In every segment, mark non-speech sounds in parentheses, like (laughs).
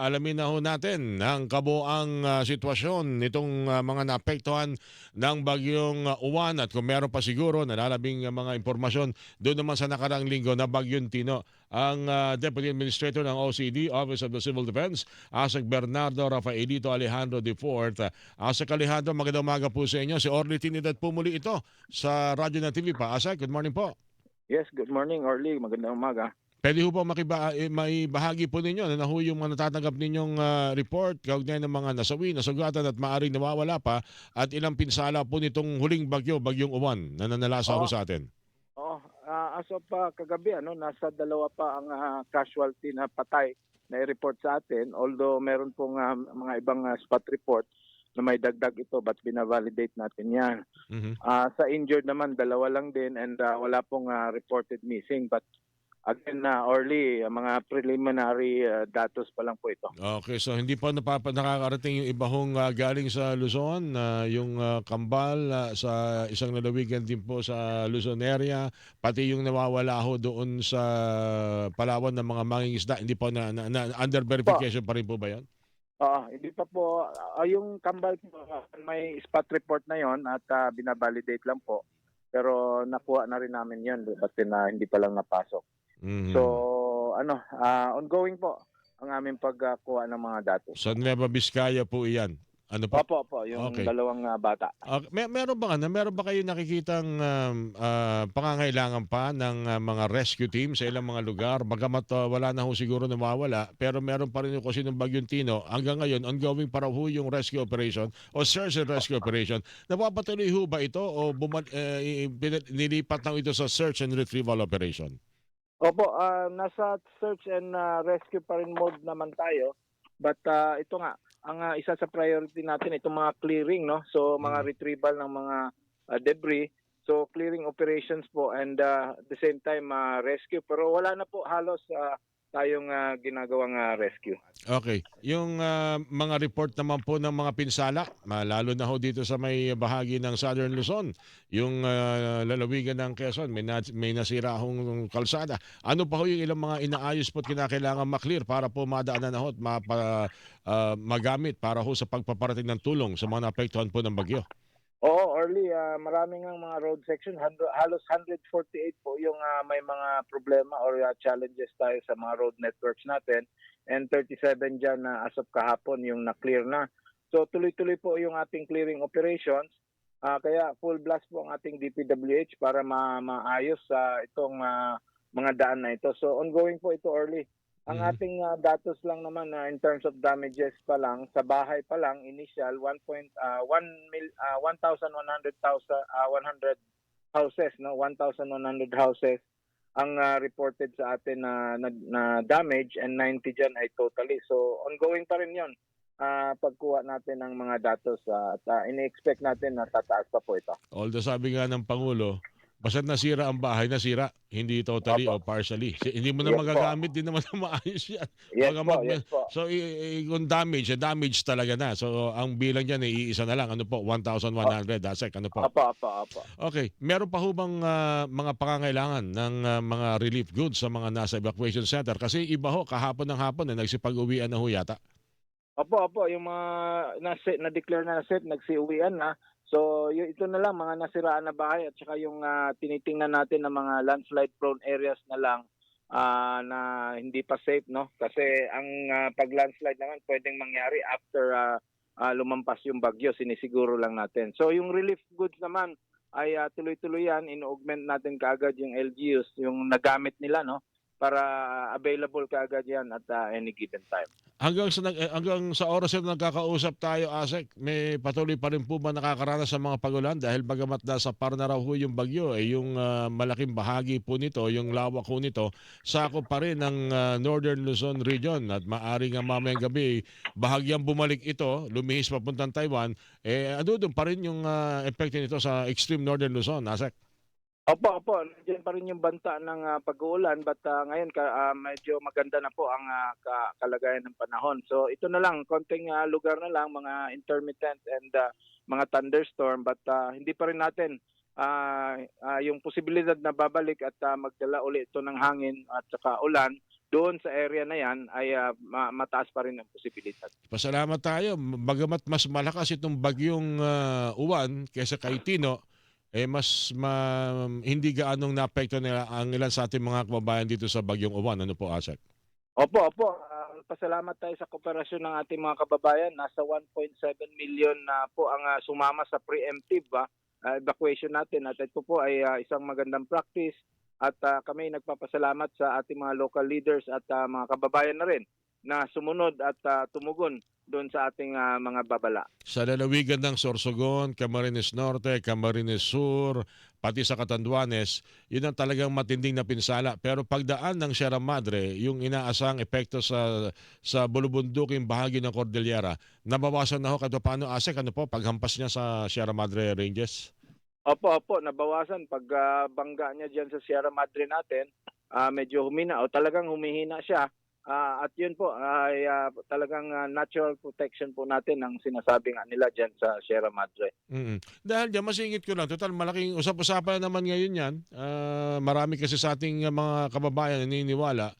Alamin na ho natin ang kabuang ah, sitwasyon nitong ah, mga naapektuhan ng bagyong ah, Uwan at kung meron pa siguro nalalabing ah, mga impormasyon doon naman sa nakarang linggo na bagyong Tino. Ang ah, Deputy Administrator ng OCD, Office of the Civil Defense, Asek Bernardo Rafaelito Alejandro de Fort. Asek Alejandro, magandang umaga po sa inyo. Si Orly Trinidad po muli ito sa Radyo na TV pa. Asek, good morning po. Yes, good morning, Orly. Magandang umaga. Pwede ho ba makiba, eh, maibahagi po ninyo na nahu yung mga natatanggap ninyong ah, report kaugnay ng mga nasawi, nasugatan at maaring nawawala pa at ilang pinsala po nitong huling bagyo, bagyong uwan na nanalasa ho Oo. sa atin? Oh, ah, as of ah, kagabi ano, nasa dalawa pa ang ah, casualty na patay na i-report sa atin. Although meron pong ah, mga ibang ah, spot report na may dagdag ito but binavalidate natin 'yan. Mhm. Ah, sa injured naman dalawa lang din and ah, wala pong ah, reported missing but again na ah, mga preliminary ah, datos pa lang po ito. Okay, so hindi pa napapa, nakakarating yung iba hong ah, galing sa Luzon, na yung ah, kambal ah, sa isang lalawigan din po sa Luzon area, pati yung nawawala ho doon sa Palawan ng mga mangingisda, hindi po na, na, na- under verification pa rin po ba yan? Ah, hindi pa po ah, yung kambal po, ah, may spot report na 'yon at ah, binabalidate lang po. Pero nakuha na rin namin 'yon basta na hindi pa lang napasok. Mhm. So, ano, ah, ongoing po ang aming pagkuha ng mga datos. Sa Nueva Vizcaya po iyan. Ano po? Opo, opo, yung Okay. dalawang ah, bata. Ah, may, meron ba ano, meron ba kayo nakikitang um, ah, pangangailangan pa ng ah, mga rescue team sa ilang mga lugar? Bagamat ah, wala na ho siguro nawawala, pero meron pa rin yung kasi ng Bagyong Tino. Hanggang ngayon, ongoing para ho yung rescue operation o search and rescue operation. Napapatuloy ho ba ito o bumal, eh, nilipat na ho ito sa search and retrieval operation? Opo, ah, nasa search and ah, rescue pa rin mode naman tayo. But ah, ito nga, ang ah, isa sa priority natin itong mga clearing, no? So mga Mhm. retrieval ng mga ah, debris. So clearing operations po and ah, at the same time ah, rescue. Pero wala na po halos ah, tayong ah, ginagawang ah, rescue. Okay. Yung ah, mga report naman po ng mga pinsala, lalo na ho dito sa may bahagi ng Southern Luzon, yung ah, lalawigan ng Quezon, may, na, may nasira hong kalsada. Ano pa ho yung ilang mga inaayos po at kinakailangan maklear para po madaanan na ho at mapa, ah, magamit para ho sa pagpaparating ng tulong sa mga naapektuhan po ng bagyo? Oo, early, ah, maraming ang mga road section, hando- halos 148 po yung ah, may mga problema or ah, challenges tayo sa mga road networks natin and 37 dyan na as of kahapon yung na-clear na. So tuloy-tuloy po yung ating clearing operations. Ah, kaya full blast po ang ating DPWH para ma maayos sa itong ah, mga daan na ito. So ongoing po ito early. Ang Mhm. ating ah, datos lang naman na in terms of damages pa lang sa bahay pa lang initial 1. ah, 1 mil ah, 1,100,000 ah, 100 houses no 1,100 houses ang ah, reported sa atin na, na na damage and 90 dyan ay totally. So ongoing pa rin 'yon. ah pagkuha natin ng mga datos ah, at ah, ini-expect natin na tataas pa po ito. Although sabi nga ng Pangulo, basta nasira ang bahay, nasira. Hindi totally o Opo. partially. Si- Hindi mo na Yes po. magagamit din naman na (laughs) maayos yan. Yes Baka po, mag- yes po. So, kung damage, eh, damage talaga na. So, ang bilang dyan, eh, iisa na lang. Ano po? 1,100. Dasek, ano po? Apo, apo, apo. Okay. Meron pa ho bang ah, mga pangangailangan ng ah, mga relief goods sa mga nasa evacuation center? Kasi iba ho, kahapon ng hapon, eh, nagsipag-uwian na ho yata. Opo, opo, yung mga na na-declare na set, nagsiuwian na. So, y- ito na lang mga nasiraan na bahay at saka yung ah, tinitingnan natin ng mga landslide prone areas na lang ah, na hindi pa safe, no? Kasi ang ah, pag-landslide naman pwedeng mangyari after ah, ah, lumampas yung bagyo, sinisiguro lang natin. So, yung relief goods naman ay ah, tuloy-tuloy yan, in-augment natin kaagad yung LGUs, yung nagamit nila, no? Para ah, available kaagad yan at ah, any given time. Hanggang sa, hanggang sa oras na nagkakausap tayo, Asek, may patuloy pa rin po ba nakakaranas sa mga pagulan? Dahil bagamat nasa par na raw ho yung bagyo, eh, yung ah, malaking bahagi po nito, yung lawak ho nito, sako pa rin ng ah, Northern Luzon region at maaari nga mamayang gabi, bahagyang bumalik ito, lumihis papuntang Taiwan, eh ano doon pa rin yung ah, epekto nito sa extreme Northern Luzon, Asek? Opo, opo. Nandiyan pa rin yung banta ng ah, pag-uulan but ah, ngayon ka, ah, medyo maganda na po ang ah, ka- kalagayan ng panahon. So ito na lang, konting ah, lugar na lang, mga intermittent and ah, mga thunderstorm but ah, hindi pa rin natin ah, ah, yung posibilidad na babalik at ah, magdala uli ito ng hangin at saka ulan doon sa area na yan ay ma- mataas pa rin ang posibilidad. Pasalamat tayo. Bagamat mas malakas itong bagyong ah, uwan kaysa kay Tino, eh mas ma- hindi gaanong naapekto nila ang ilan sa ating mga kababayan dito sa bagyong uwan. Ano po, Asek? Opo, opo. Ah, pasalamat tayo sa kooperasyon ng ating mga kababayan. Nasa 1.7 million na po ang ah, sumama sa preemptive ah, evacuation natin. At ito po ay ah, isang magandang practice. At ah, kami nagpapasalamat sa ating mga local leaders at ah, mga kababayan na rin na sumunod at ah, tumugon doon sa ating ah, mga babala. Sa lalawigan ng Sorsogon, Camarines Norte, Camarines Sur, pati sa Catanduanes, yun ang talagang matinding na pinsala. Pero pagdaan ng Sierra Madre, yung inaasang epekto sa sa bulubunduking bahagi ng Cordillera, nabawasan na ho kahit paano Asek, ano po, paghampas niya sa Sierra Madre Ranges? Opo, opo, nabawasan pag ah, bangga niya diyan sa Sierra Madre natin, ah, medyo humina o talagang humihina siya. Ah, at yun po ay ah, talagang ah, natural protection po natin ang sinasabi nga nila diyan sa Sierra Madre. mm Dahil dyan, masingit ko lang. Total, malaking usap-usapan naman ngayon yan. Ah, marami kasi sa ating mga kababayan naniniwala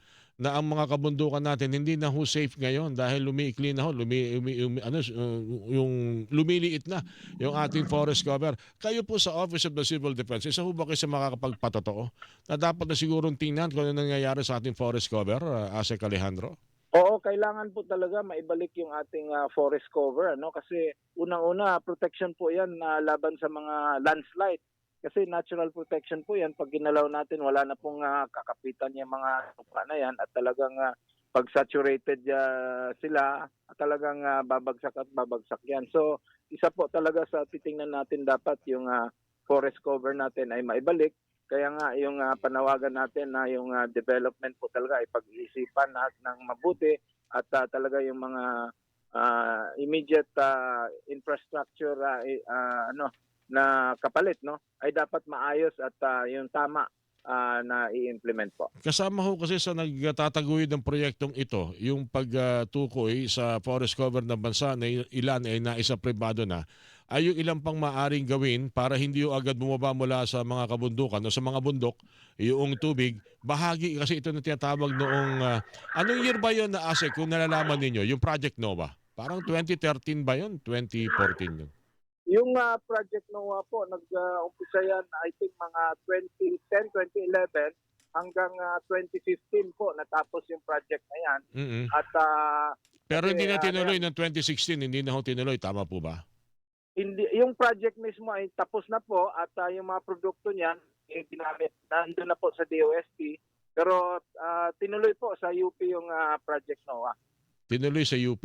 na ang mga kabundukan natin hindi na ho safe ngayon dahil lumiikli na ho, lumi, umi, umi- ano, uh, yung lumiliit na yung ating forest cover. Kayo po sa Office of the Civil Defense, isa ho ba kayo sa makakapagpatotoo na dapat na sigurong tingnan kung ano nangyayari sa ating forest cover, uh, Asek Alejandro? Oo, kailangan po talaga maibalik yung ating ah, forest cover ano kasi unang-una protection po 'yan na laban sa mga landslide. Kasi natural protection po 'yan. Pag ginalaw natin wala na pong ah, kakapitan yung mga lupa na 'yan. At talagang ah, pag saturated ah, sila talagang ah, babagsak at babagsak 'yan. So isa po talaga sa titingnan natin dapat yung ah, forest cover natin ay maibalik. Kaya nga yung ah, panawagan natin na yung ah, development po talaga ay pag-iisipan at ng mabuti. At ah, talaga yung mga ah, immediate ah, infrastructure i- ah, ano na kapalit no ay dapat maayos at ah, yung tama ah, na i-implement po. Kasama ho kasi sa nagtataguyod ng proyektong ito, yung pagtukoy sa forest cover ng bansa na ilan ay naisa pribado na, ay yung ilang pang maaring gawin para hindi yung agad bumaba mula sa mga kabundukan o sa mga bundok, yung tubig, bahagi kasi ito na tinatawag noong, ah, anong year ba yun na ASEC kung nalalaman ninyo, yung Project Nova? Parang 2013 ba yun? 2014 yun? Yung ah, project NOAA po nag-umpisa yan I think mga 2010, 2011 hanggang ah, 2015 po natapos yung project na yan mm at ah, Pero Kasi, hindi na ah, tinuloy ng 2016, hindi na ho tinuloy, tama po ba? hindi yung project mismo ay tapos na po at ah, yung mga produkto niyan eh, ginamit nandun na po sa DOST pero ah, tinuloy po sa UP yung ah, project NOAA. Tinuloy sa UP.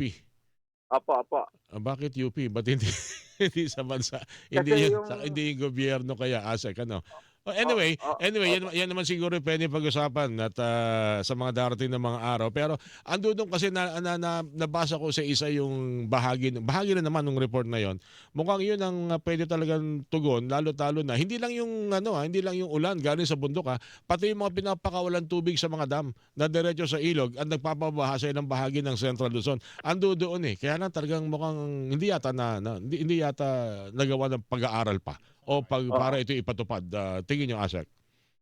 Opo, opo. Ah, bakit UP? Ba't hindi, (laughs) hindi sa bansa? Hindi, Kasi yung- sa, hindi yung gobyerno kaya ASEC, ano? Oh, anyway, Oh, oh, anyway, opo. yan, yan naman siguro pwede pag-usapan at ah, sa mga darating na mga araw. Pero ando doon kasi na, na, na, nabasa ko sa isa yung bahagi, bahagi na naman ng report na yon. Mukhang yun ang ah, pwede talagang tugon, lalo-talo na. Hindi lang yung ano, ah, hindi lang yung ulan galing sa bundok ha, pati yung mga pinapakawalan tubig sa mga dam na diretso sa ilog at nagpapabaha sa ilang bahagi ng Central Luzon. Ando doon eh. Kaya lang talagang mukhang hindi yata na, na hindi, hindi yata nagawa ng pag-aaral pa o pag Oo. para ito ipatupad. Ah, tingin niyo Asek.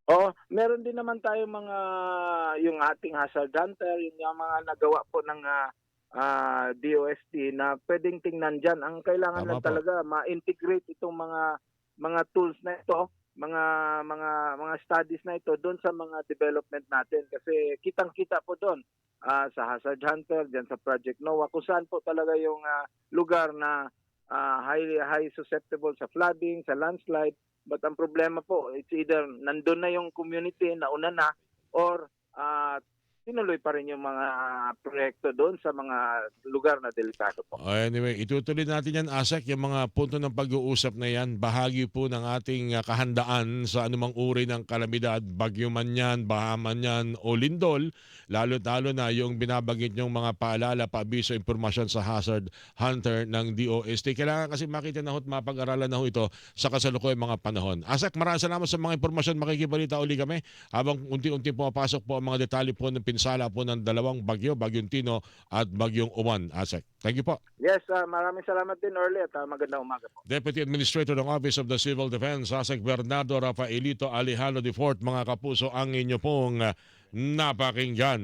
Oh, meron din naman tayo mga yung ating hazard hunter, yung, yung mga nagawa po ng ah, ah, DOST na pwedeng tingnan diyan. Ang kailangan Tama lang po. talaga ma-integrate itong mga mga tools na ito, mga mga mga studies na ito doon sa mga development natin kasi kitang-kita po doon ah, sa hazard hunter, diyan sa Project NOAA kung saan po talaga yung ah, lugar na ah, high high susceptible sa flooding, sa landslide. But ang problema po, it's either nandun na yung community na una na or ah, tinuloy pa rin yung mga proyekto doon sa mga lugar na delikado po. Anyway, itutuloy natin yan, Asek, yung mga punto ng pag-uusap na yan. Bahagi po ng ating ah, kahandaan sa anumang uri ng kalamidad, bagyo man yan, baha man yan, o lindol, lalo-talo na yung binabagit yung mga paalala, paabiso, impormasyon sa hazard hunter ng DOST. Kailangan kasi makita na ho mapag-aralan na ho ito sa kasalukuyang mga panahon. Asek, maraming salamat sa mga impormasyon. Makikibalita uli kami habang unti-unti pumapasok po ang mga detalye po ng pinsala po ng dalawang bagyo, Bagyong Tino at Bagyong Uwan. Asek, thank you po. Yes, ah, maraming salamat din Orly at ah, magandang umaga po. Deputy Administrator ng Office of the Civil Defense, Asek Bernardo Rafaelito Alejandro de Fort, mga kapuso, ang inyo pong uh, napakinggan.